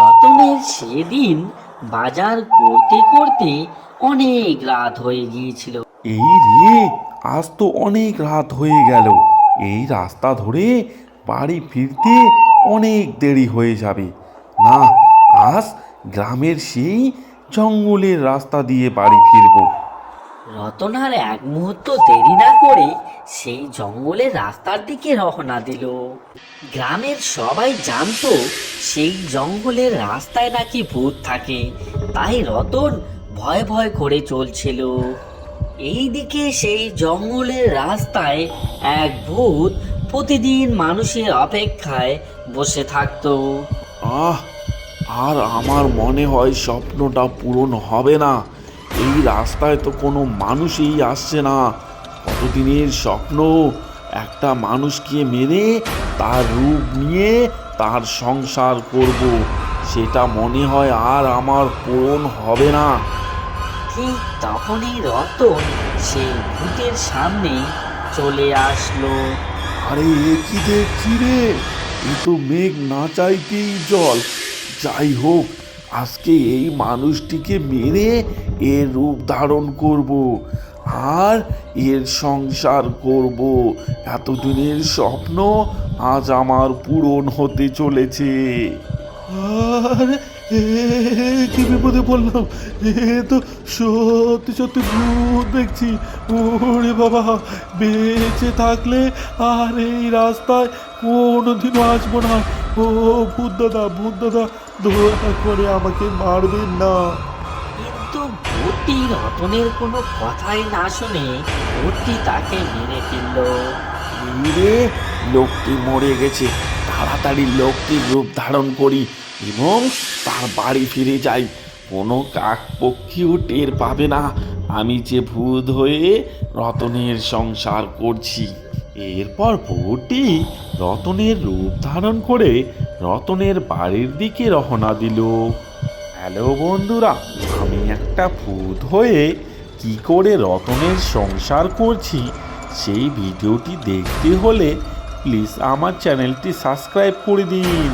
রতনের সেদিন বাজার করতে করতে অনেক রাত হয়ে গিয়েছিল। এই রে আজ তো অনেক রাত হয়ে গেল। এই রাস্তা ধরে বাড়ি ফিরতে অনেক দেরি হয়ে যাবে। না আজ গ্রামের সেই জঙ্গলের রাস্তা দিয়ে বাড়ি ফিরবো। রতনার এক মুহূর্ত দেরি না করে সেই জঙ্গলের রাস্তার দিকে রওনা দিল। গ্রামের সবাই জানতো সেই জঙ্গলের রাস্তায় নাকি ভূত থাকে, তাই রতন ভয় ভয় করে চলছিল। এইদিকে সেই জঙ্গলের রাস্তায় এক ভূত প্রতিদিন মানুষের অপেক্ষায় বসে থাকতো। আহ, আর আমার মনে হয় স্বপ্নটা পূরণ হবে না। এই রাস্তায় তো কোনো মানুষই আসছে না। কতদিনের স্বপ্ন? একটা মানুষকে মেরে তার রূপ নিয়ে তার সংসার করব। সেটা মনে হয় আর আমার পূরণ হবে না। ঠিক তখনই রতন সেই ভূতের সামনে চলে আসলো। আরে এ কি দেখছি রে? এ তো মেঘ না চাইতেই জল। যাই হোক আজকে এই মানুষটিকে মেরে এর রূপ ধারণ করব। আর এর সংসার করব। এতদিনের স্বপ্ন আজ আমার পূরণ হতে চলেছে। আরে কি বিপদে পড়লাম? এ তো সত্যি সত্যি ভূত দেখছি। ওরে বাবা, বেঁচে থাকলে আর এই রাস্তায় কোনোদিনও আসব না। ও ভূত দাদা ভূত দাদা, দয়া করে আমাকে মারবেন না। ভূতটি রতনের কোনো কথাই না শুনে ভূতটি তাকে মেরে ফেলল। লোকটি মরে গেছে। তাড়াতাড়ি লোকটির রূপ ধারণ করি এবং তার বাড়ি ফিরে যাই। কোনো কাক পক্ষীও টের পাবে না। আমি যে ভূত হয়ে রতনের সংসার করছি। এরপর ভূতটি রতনের রূপ ধারণ করে রতনের বাড়ির দিকে রওনা দিল। হ্যালো বন্ধুরা আমি একটা ভূত হয়ে কি করে রতনের সংসার করছি, সেই ভিডিওটি দেখতে হলে প্লিজ আমার চ্যানেলটি সাবস্ক্রাইব করে দিন।